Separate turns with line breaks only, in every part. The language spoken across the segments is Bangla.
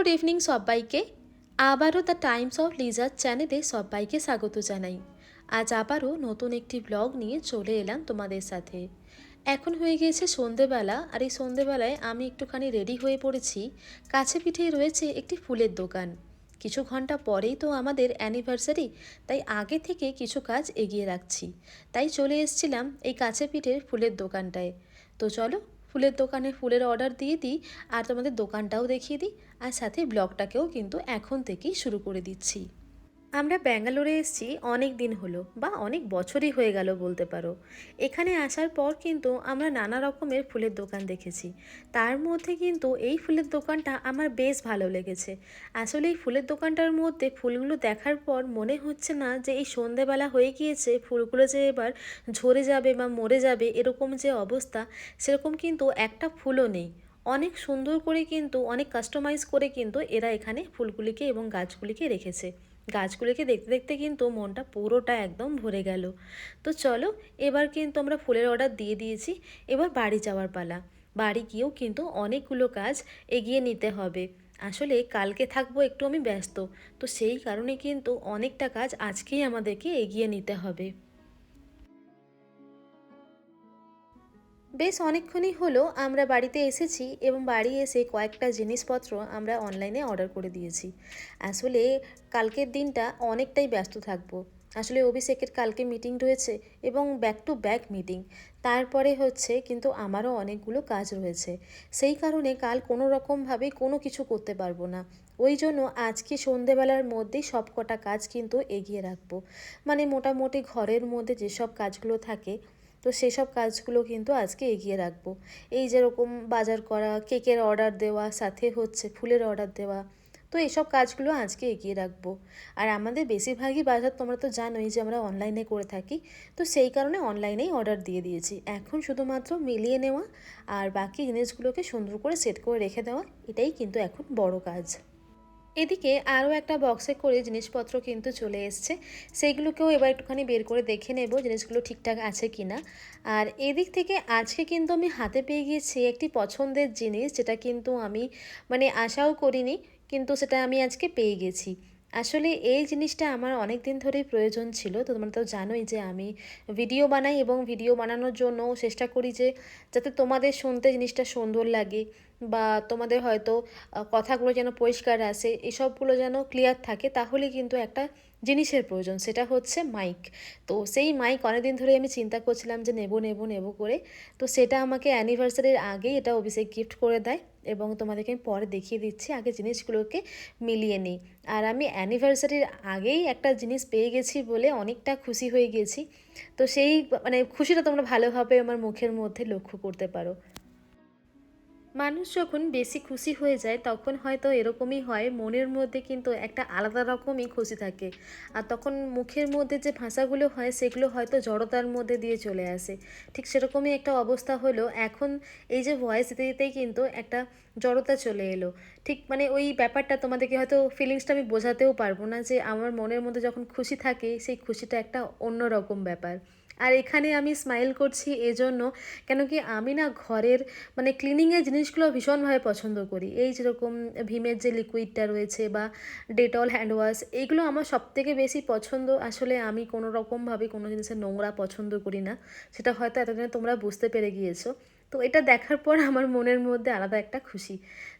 গুড ইভিনিং সবাইকে। আবারও দ্য টাইমস অফ লিজার চ্যানেলে সবাইকে স্বাগত জানাই। আজ আবারও নতুন একটি ব্লগ নিয়ে চলে এলাম তোমাদের সাথে। এখন হয়ে গিয়েছে সন্ধেবেলা আর এই সন্ধেবেলায় আমি একটুখানি রেডি হয়ে পড়েছি। কাছে পিঠেই রয়েছে একটি ফুলের দোকান। কিছু ঘণ্টা পরেই তো আমাদের অ্যানিভার্সারি, তাই আগে থেকে কিছু কাজ এগিয়ে রাখছি। তাই চলে এসেছিলাম এই কাছে পিঠের ফুলের দোকানটায়। তো চলো ফুলের দোকানে ফুলের অর্ডার দিয়ে দিই আর তোমাদের দোকানটাও দেখিয়ে দিই। আর সাথে ব্লগটাকেও কিন্তু এখন থেকেই শুরু করে দিচ্ছি। আমরা ব্যাঙ্গালোরে এসেছি অনেক দিন হলো বা অনেক বছরই হয়ে গেল বলতে পারো। এখানে আসার পর কিন্তু আমরা নানা রকমের ফুলের দোকান দেখেছি। তার মধ্যে কিন্তু এই ফুলের দোকানটা আমার বেশ ভালো লেগেছে। আসলে এই ফুলের দোকানটার মধ্যে ফুলগুলো দেখার পর মনে হচ্ছে না যে এই সন্ধেবেলা হয়ে গিয়েছে, ফুলগুলো যে এবার ঝরে যাবে বা মরে যাবে, এরকম যে অবস্থা, সেরকম কিন্তু একটা ফুলও নেই। অনেক সুন্দর করে কিন্তু, অনেক কাস্টমাইজ করে কিন্তু এরা এখানে ফুলগুলিকে এবং গাছগুলিকে রেখেছে। গাছগুলিকে দেখতে দেখতে কিন্তু মনটা পুরোটা একদম ভরে গেল। তো চলো, এবার কিন্তু আমরা ফুলের অর্ডার দিয়ে দিয়েছি। এবার বাড়ি যাওয়ার পালা। বাড়ি গিয়েও কিন্তু অনেকগুলো কাজ এগিয়ে নিতে হবে। আসলে কালকে থাকব, একটু আমি ব্যস্ত। তো সেই কারণে কিন্তু অনেকটা কাজ আজকেই আমাদেরকে এগিয়ে নিতে হবে। বেশ অনেকক্ষণই হলো, আমরা বাড়িতে এসেছি এবং বাড়ি এসে কয়েকটা জিনিসপত্র আমরা অনলাইনে অর্ডার করে দিয়েছি। আসলে কালকের দিনটা অনেকটাই ব্যস্ত থাকব। আসলে অভিষেকের কালকে মিটিং রয়েছে এবং ব্যাক টু ব্যাক মিটিং তারপরে হচ্ছে কিন্তু আমারও অনেকগুলো কাজ রয়েছে। সেই কারণে কাল কোনো রকমভাবেই কোনো কিছু করতে পারব না। ওই জন্য আজকে সন্ধেবেলার মধ্যেই সব কটা কাজ কিন্তু এগিয়ে রাখব। মানে মোটামুটি ঘরের মধ্যে যেসব কাজগুলো থাকে তো সেসব কাজগুলো কিন্তু আজকে এগিয়ে রাখব। এই যেরকম বাজার করা, কেকের অর্ডার দেওয়া, সাথে হচ্ছে ফুলের অর্ডার দেওয়া, তো এইসব কাজগুলো আজকে এগিয়ে রাখব। আর আমাদের বেশিরভাগই বাজার তোমরা তো জানোই যে আমরা অনলাইনে করে থাকি, তো সেই কারণে অনলাইনেই অর্ডার দিয়ে দিয়েছি। এখন শুধুমাত্র মিলিয়ে নেওয়া আর বাকি জিনিসগুলোকে সুন্দর করে সেট করে রেখে দেওয়া, এটাই কিন্তু এখন বড় কাজ। এদিকে আরও একটা বক্সে করে জিনিসপত্র কিন্তু চলে এসছে। সেইগুলোকেও এবার একটুখানি বের করে দেখে নেব জিনিসগুলো ঠিকঠাক আছে কি না। আর এদিক থেকে আজকে কিন্তু আমি হাতে পেয়ে গিয়েছি একটি পছন্দের জিনিস যেটা কিন্তু আমি মানে আশাও করিনি, কিন্তু সেটা আমি আজকে পেয়ে গেছি। আসলে এই জিনিসটা আমার অনেক দিন ধরেই প্রয়োজন ছিল, তো তোমরা তো জানোই যে আমি ভিডিও বানাই এবং ভিডিও বানানোর জন্য চেষ্টা করি যে যাতে তোমাদের শুনতে জিনিসটা সুন্দর লাগে। বা তোমাদের হয়তো কথাগুলো যেন পরিষ্কার আসে এসবগুলো যেন ক্লিয়ার থাকে, তাহলে কিন্তু একটা জিনিসের প্রয়োজন, সেটা হচ্ছে মাইক তো সেই মাইক অনেকদিন ধরে আমি চিন্তা করছিলাম যে নেব নেব নেব করে, তো সেটা আমাকে অ্যানিভার্সারির আগেই এটা অভিষেক গিফট করে দেয় এবং তোমাদেরকে আমি পরে দেখিয়ে দিচ্ছি, আগে জিনিসগুলোকে মিলিয়ে নিই। আর আমি অ্যানিভার্সারির আগেই একটা জিনিস পেয়ে গেছি বলে অনেকটা খুশি হয়ে গেছি, তো সেই মানে খুশিটা তোমরা ভালোভাবে আমার মুখের মধ্যে লক্ষ্য করতে পারো। মানুষ যখন বেশি খুশি হয়ে যায়, তখন হয়তো এরকমই হয়, মনের মধ্যে কিন্তু একটা আলাদা রকমই খুশি থাকে। আর তখন মুখের মধ্যে যে ভাষাগুলো হয়, সেগুলো হয়তো জড়তার মধ্যে দিয়ে চলে আসে। ঠিক সেরকমই একটা অবস্থা হলো, এখন এই যে ভয়েস দিতে দিতেই কিন্তু একটা জড়তা চলে এলো। ঠিক মানে ওই ব্যাপারটা তোমাদেরকে হয়তো ফিলিংসটা আমি বোঝাতেও পারব না যে, আমার মনের মধ্যে যখন খুশি থাকে, সেই খুশিটা একটা অন্য রকম ব্যাপার। আর এখানে আমি স্মাইল করছি এজন্য কেন কি আমি না ঘরের মানে ক্লিনিংয়ের জিনিসগুলো ভীষণভাবে পছন্দ করি। এই যেরকম ভীমের যে লিকুইডটা রয়েছে বা ডেটল হ্যান্ড ওয়াশ এইগুলো আমার সবথেকে বেশি পছন্দ। আসলে আমি কোনো রকমভাবে কোনো জিনিসের নোংরা পছন্দ করি না। সেটা হয়তো এতদিনে তোমরা বুঝতে পেরে গিয়েছো। তো এটা দেখার পর আমার মনের মধ্যে আলাদা একটা খুশি।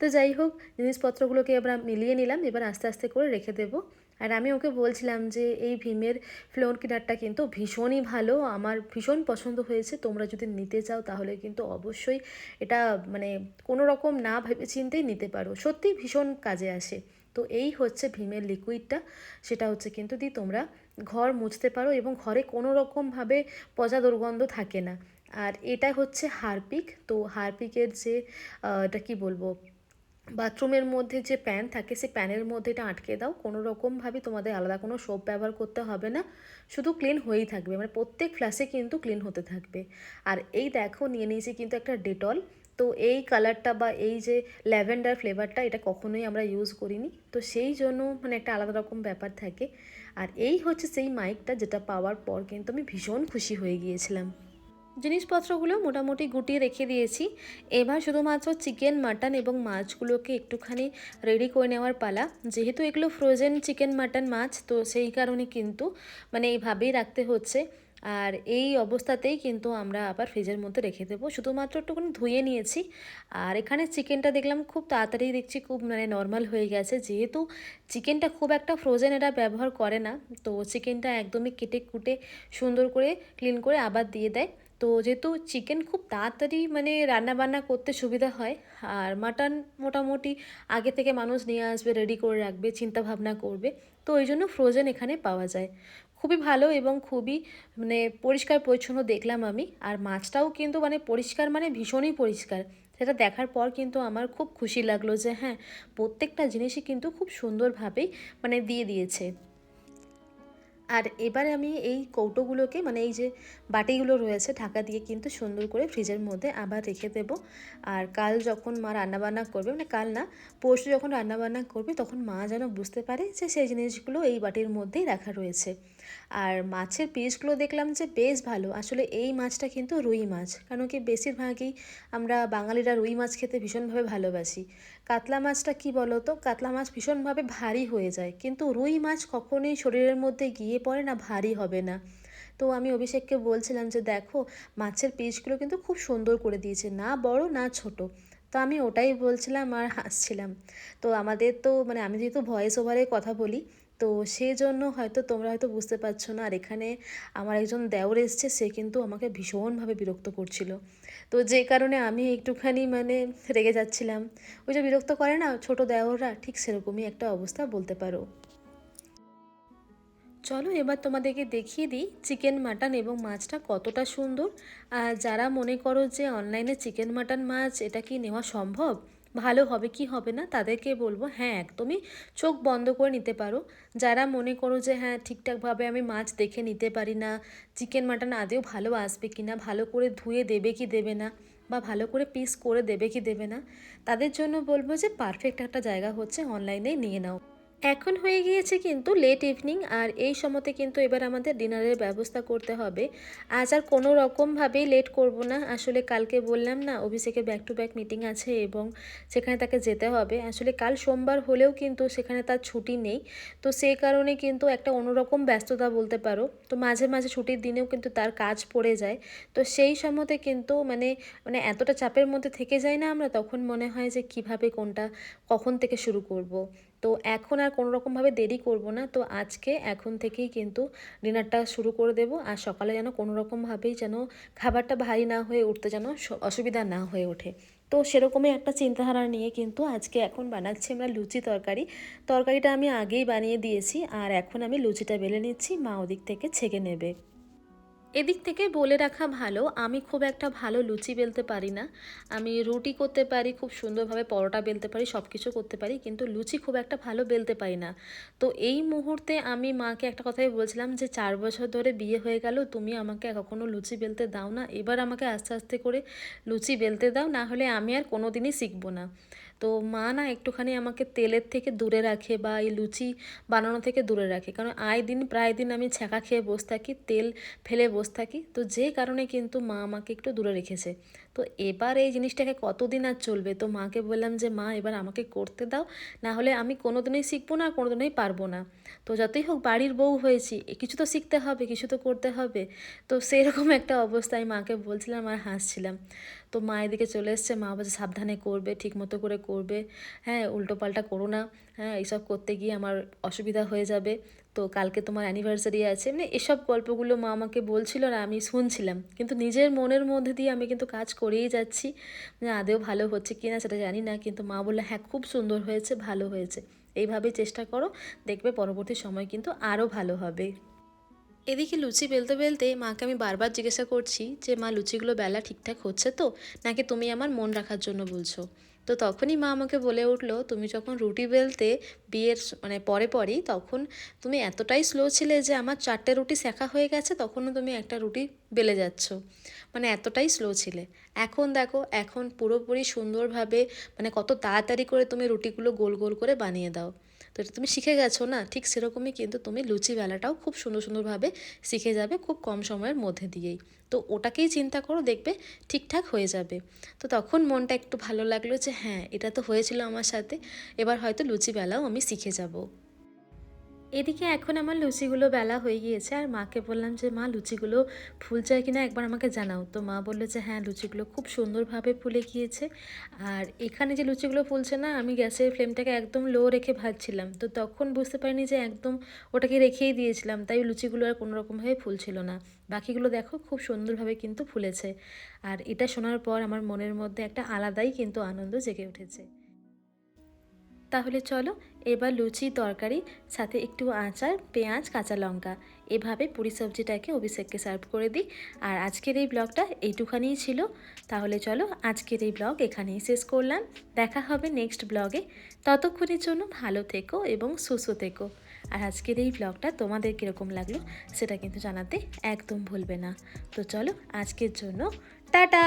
তো যাই হোক, জিনিসপত্রগুলোকে এবার মিলিয়ে নিলাম। এবার আস্তে আস্তে করে রেখে দেবো। আর আমি ওকে বলছিলাম যে, এই ভীমের ফ্লোর কিনারটা কিন্তু ভীষণই ভালো। আমার ভীষণ পছন্দ হয়েছে। তোমরা যদি নিতে চাও তাহলে কিন্তু অবশ্যই এটা মানে কোনো রকম না ভেবে চিন্তেই নিতে পারো। সত্যিই ভীষণ কাজে আসে। তো এই হচ্ছে ভীমের লিকুইডটা সেটা হচ্ছে কিন্তু দি তোমরা ঘর মুছতে পারো এবং ঘরে কোনো রকমভাবে পচা দুর্গন্ধ থাকে না। আর এটা হচ্ছে হারপিক। তো হারপিকের যে এটা কি বলব? বাথরুমের মধ্যে যে প্যান থাকে, সেই প্যানের মধ্যে এটা আটকে দাও। কোনো রকমভাবে তোমাদের আলাদা কোনো সোপ ব্যবহার করতে হবে না। শুধু ক্লিন হয়েই থাকবে মানে প্রত্যেক ফ্ল্যাশে কিন্তু ক্লিন হতে থাকবে। আর এই দেখো, নিয়ে নিয়েছি কিন্তু একটা ডেটল। তো এই কালারটা বা এই যে ল্যাভেন্ডার ফ্লেভারটা, এটা কখনোই আমরা ইউজ করিনি। তো সেই জন্য মানে একটা আলাদা রকম ব্যাপার থাকে। আর এই হচ্ছে সেই মাইকটা, যেটা পাওয়ার পর কিন্তু আমি ভীষণ খুশি হয়ে গিয়েছিলাম। জিনিসপত্রগুলো মোটামুটি গুটিয়ে রেখে দিয়েছি। এবার শুধুমাত্র চিকেন, মাটন এবং মাছগুলোকে একটুখানি রেডি করে নেওয়ার পালা। যেহেতু এগুলো ফ্রোজেন চিকেন মাটন মাছ, তো সেই কারণে কিন্তু মানে এইভাবেই রাখতে হচ্ছে। আর এই অবস্থাতেই কিন্তু আমরা আবার ফ্রিজের মধ্যে রেখে দেবো। শুধুমাত্র একটুখানি ধুয়ে নিয়েছি। আর এখানে চিকেনটা দেখলাম খুব তাড়াতাড়ি দেখছি খুব মানে নর্মাল হয়ে গেছে। যেহেতু চিকেনটা খুব একটা ফ্রোজেন এরা ব্যবহার করে না, তো চিকেনটা একদমই কেটে কুটে সুন্দর করে ক্লিন করে আবার দিয়ে দেয়। তো যেহেতু চিকেন খুব তাড়াতাড়ি মানে রান্না বান্না করতে সুবিধা হয়, আর মাটন মোটামুটি আগে থেকে মানুষ নিয়ে আসবে রেডি করে রাখবে চিন্তা ভাবনা করবে, তো ওই জন্য ফ্রোজেন এখানে পাওয়া যায়। খুবই ভালো এবং খুবই মানে পরিষ্কার পরিচ্ছন্ন দেখলাম আমি, আর মাছটাও কিন্তু মানে পরিষ্কার মানে ভীষণই পরিষ্কার। সেটা দেখার পর কিন্তু আমার খুব খুশি লাগল যে হ্যাঁ প্রত্যেকটা জিনিসই কিন্তু খুব সুন্দরভাবেই মানে দিয়ে দিয়েছে। আর এবারে আমি এই কৌটোগুলোকে মানে এই যে বাটিগুলো রয়েছে ঢাকা দিয়ে কিন্তু সুন্দর করে ফ্রিজের মধ্যে আবার রেখে দেব। আর কাল যখন মা রান্নাবান্না করবে মানে কাল না, পরশু যখন রান্নাবান্না করবে, তখন মা যেন বুঝতে পারে যে সেই জিনিসগুলো এই বাটির মধ্যেই রাখা রয়েছে। আর মাছের পিসগুলো দেখলাম যে বেশ ভালো। আসলে এই মাছটা কিন্তু রুই মাছ। কারণ কি বেশিরভাগই আমরা বাঙালিরা রুই মাছ খেতে ভীষণভাবে ভালোবাসি। কাতলা মাছটা কি বলো তো কাতলা মাছ ভীষণভাবে ভারী হয়ে যায়। কিন্তু রুই মাছ কখনোই শরীরের মধ্যে গিয়ে পড়ে না, ভারী হবে না। তো আমি অভিষেককে বলছিলাম যে, দেখো, মাছের পিসগুলো কিন্তু খুব সুন্দর করে দিয়েছে। না বড়, না ছোট। তো আমি ওটাই বলছিলাম আর হাসছিলাম। তো আমাদের তো মানে আমি যেহেতু ভয়েস ওভারে কথা বলি তো সেই জন্য হয়তো তোমরা হয়তো বুঝতে পারছ না। আর এখানে আমার একজন দেওর এসছে, সে কিন্তু আমাকে ভীষণভাবে বিরক্ত করছিল। তো যে কারণে আমি একটুখানি মানে রেগে যাচ্ছিলাম। ওই যে বিরক্ত করে না ছোট দেওররা, ঠিক সেরকমই একটা অবস্থা বলতে পারো। চলো এবার তোমাদেরকে দেখিয়ে দিই চিকেন, মাটন এবং মাছটা কতটা সুন্দর। আর যারা মনে করো যে অনলাইনে চিকেন, মাটন, মাছ এটা কি নেওয়া সম্ভব? ভালো হবে, কি হবে না, তাদেরকে বলব হ্যাঁ একদমই চোখ বন্ধ করে নিতে পারো। যারা মনে করো যে হ্যাঁ ঠিকঠাকভাবে আমি মাছ দেখে নিতে পারি না, চিকেন, মাটন আদেও ভালো আসবে কি না ভালো করে ধুয়ে দেবে কি দেবে না, বা ভালো করে পিস করে দেবে কি দেবে না, তাদের জন্য বলব যে পারফেক্ট একটা জায়গা হচ্ছে অনলাইনেই নিয়ে নাও। এখন হয়ে গিয়েছে কিন্তু লেট ইভিনিং আর এই সময়তে কিন্তু এবার আমাদের ডিনারের ব্যবস্থা করতে হবে। আজ আর কোনো রকমভাবেই লেট করব না। আসলে কালকে বললাম না, অভিষেকের ব্যাক টু ব্যাক মিটিং আছে এবং সেখানে তাকে যেতে হবে। আসলে কাল সোমবার হলেও কিন্তু সেখানে তার ছুটি নেই। তো সেই কারণে কিন্তু একটা অন্যরকম ব্যস্ততা বলতে পারো। তো মাঝে মাঝে ছুটির দিনেও কিন্তু তার কাজ পড়ে যায়। তো সেই সময়তে কিন্তু মানে মানে এতটা চাপের মধ্যে থেকে যায় না আমরা, তখন মনে হয় যে কীভাবে কোনটা, কখন থেকে শুরু করব। তো এখন আর কোনো রকমভাবে দেরি করব না। তো আজকে এখন থেকেই কিন্তু ডিনারটা শুরু করে দেব। আর সকালে যেন কোনো রকমভাবেই যেন খাবারটা ভারী না হয়ে উঠতে যেন অসুবিধা না হয়ে ওঠে। তো সেরকমই একটা চিন্তাধারা নিয়ে কিন্তু আজকে এখন বানাচ্ছি আমরা লুচি তরকারি। তরকারিটা আমি আগেই বানিয়ে দিয়েছি। আর এখন আমি লুচিটা বেলে নিচ্ছি। মা ওদিক থেকে ছেঁকে নেবে। এদিক থেকে বলে রাখা ভালো, আমি খুব একটা ভালো লুচি বেলতে পারি না। আমি রুটি করতে পারি, খুব সুন্দরভাবে পরোটা বেলতে পারি সব কিছু করতে পারি, কিন্তু লুচি খুব একটা ভালো বেলতে পারি না। তো এই মুহূর্তে আমি মাকে একটা কথাই বলছিলাম যে, চার বছর ধরে বিয়ে হয়ে গেল, তুমি আমাকে কখনো লুচি বেলতে দাও না। এবার আমাকে আস্তে আস্তে করে লুচি বেলতে দাও, না হলে আমি আর কোনো দিনই শিখব না। তো মা না একটুখানি আমাকে তেলের থেকে দূরে রাখে বা এই লুচি বানানো থেকে দূরে রাখে। কারণ আয় দিন প্রায় দিন আমি ছ্যাঁকা খেয়ে বসে থাকি, তেল ফেলে বসে থাকি। তো যে কারণে কিন্তু মা আমাকে একটু দূরে রেখেছে। তো এবার এই জিনিসটাকে কতদিন আর চলবে? তো মাকে বললাম যে, মা, এবার আমাকে করতে দাও, না হলে আমি কোনো দিনই শিখব না কোনো দিনই পারব না। তো যতই হোক, বাড়ির বউ হয়েছি কিছু তো শিখতে হবে, কিছু তো করতে হবে। তো সেরকম একটা অবস্থায় মাকে বলছিলাম আর হাসছিলাম। তো মা এদিকে চলে এসছে, মা বলছে সাবধানে করবে ঠিক মতো করে করবে। হ্যাঁ উল্টো পাল্টা করো না। হ্যাঁ এইসব করতে গিয়ে আমার অসুবিধা হয়ে যাবে। তো কালকে তোমার অ্যানিভার্সারি আছে। মানে এসব গল্পগুলো মা আমাকে বলছিল আর আমি শুনছিলাম। কিন্তু নিজের মনের মধ্যে দিয়ে আমি কিন্তু কাজ করেই যাচ্ছি। মানে আদেও ভালো হচ্ছে কি না সেটা জানি না। কিন্তু মা বলল হ্যাঁ খুব সুন্দর হয়েছে, ভালো হয়েছে। এইভাবেই চেষ্টা করো। দেখবে পরবর্তী সময় কিন্তু আরও ভালো হবে। এদিকে লুচি বেলতে বেলতে মাকে আমি বারবার জিজ্ঞাসা করছি যে, মা, লুচিগুলো বেলা ঠিকঠাক হচ্ছে তো? নাকি তুমি আমার মন রাখার জন্য বলছো? তো তখনই মা আমাকে বলে উঠল, তুমি যখন রুটি বেলতে বিয়ের মানে পরে পরই, তখন তুমি এতটাই স্লো ছিলে যে আমার চারটে রুটি শেখা হয়ে গেছে, তখনও তুমি একটা রুটি বেলে যাচ্ছ। মানে এতটাই স্লো ছিলে। এখন দেখো, এখন পুরোপুরি সুন্দরভাবে মানে কত তাড়াতাড়ি করে তুমি রুটিগুলো গোল গোল করে বানিয়ে দাও। তো এটা তুমি শিখে গেছো না? ঠিক সেরকমই কিন্তু তুমি লুচি বেলাটাও খুব সুন্দর সুন্দরভাবে শিখে যাবে খুব কম সময়ের মধ্যে দিয়েই। তো ওটাকেই চিন্তা করো, দেখবে ঠিকঠাক হয়ে যাবে। তো তখন মনটা একটু ভালো লাগল যে হ্যাঁ এটা তো হয়েছিল আমার সাথে, এবার হয়তো লুচি বেলাও আমি শিখে যাব। এদিকে এখন আমার লুচিগুলো বেলা হয়ে গিয়েছে আর মাকে বললাম যে, মা, লুচিগুলো ফুলছে কিনা একবার আমাকে জানাও। তো মা বলল যে হ্যাঁ লুচিগুলো খুব সুন্দরভাবে ফুলে গিয়েছে। আর এখানে যে লুচিগুলো ফুলছে না, আমি গ্যাসের ফ্লেমটাকে একদম লো রেখে ভাজছিলাম। তো তখন বুঝতে পারিনি যে একদম ওটাকে রেখেই দিয়েছিলাম। তাই লুচিগুলো আর কোনো রকমভাবে ফুলছিল না। বাকিগুলো দেখো, খুব সুন্দরভাবে কিন্তু ফুলেছে। আর এটা শোনার পর আমার মনের মধ্যে একটা আলাদাই কিন্তু আনন্দ জেগে উঠেছে। তাহলে চলো এবার লুচি, তরকারি, সাথে একটু আচার, পেঁয়াজ, কাঁচা লঙ্কা। এভাবে পুরি সবজিটাকে অভিষেককে সার্ভ করে দিই। আর আজকের এই ব্লগটা এইটুখানিই ছিল। তাহলে চলো আজকের এই ব্লগ এখানেই শেষ করলাম। দেখা হবে নেক্সট ব্লগে ততক্ষণের জন্য ভালো থেকো এবং সুস্থ থেকো। আর আজকের এই ব্লগটা তোমাদের কীরকম লাগল সেটা কিন্তু জানাতে একদম ভুলবে না। তো চলো আজকের জন্য টাটা!